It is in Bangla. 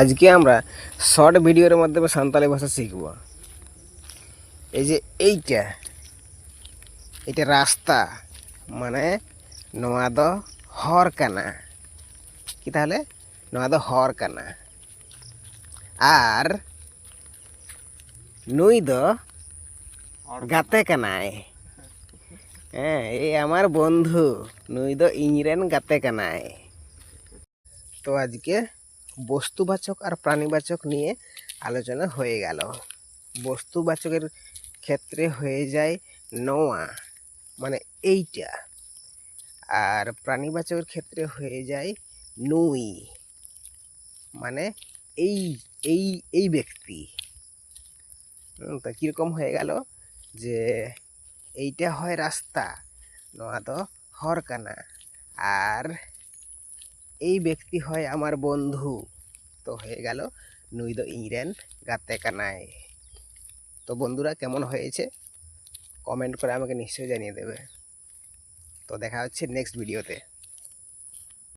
আজকে আমরা শর্ট ভিডিওর মাধ্যমে সান্তালি ভাষা শিখব। এই যে এইটা, এটা রাস্তা মানে নোয়া দ হর কানা কি তাহলে? নোয়া দ হর কানা আর নুই দ গাতে কানায় হ্যাঁ এই আমার বন্ধু নুই দ ইংরেন গাতে কানায় তো আজকে বস্তুবাচক আর প্রাণীবাচক নিয়ে আলোচনা হয়ে গেল। বস্তুবাচকের ক্ষেত্রে হয়ে যায় নোয়া মানে এইটা। আর প্রাণীবাচকের ক্ষেত্রে হয়ে যায় নুই মানে এই এই এই ব্যক্তি। তা কীরকম হয়ে গেল যে এইটা হয় রাস্তা, নোয়া তো হরকানা। আর এই ব্যক্তি হয় আমার বন্ধু। তো হয়ে গেল নুই দো ইংরেন গাতে কানায় তো বন্ধুরা, কেমন হয়েছে? কমেন্ট করে আমাকে নিশ্চয়ই জানিয়ে দেবে। তো দেখা হচ্ছে নেক্সট ভিডিওতে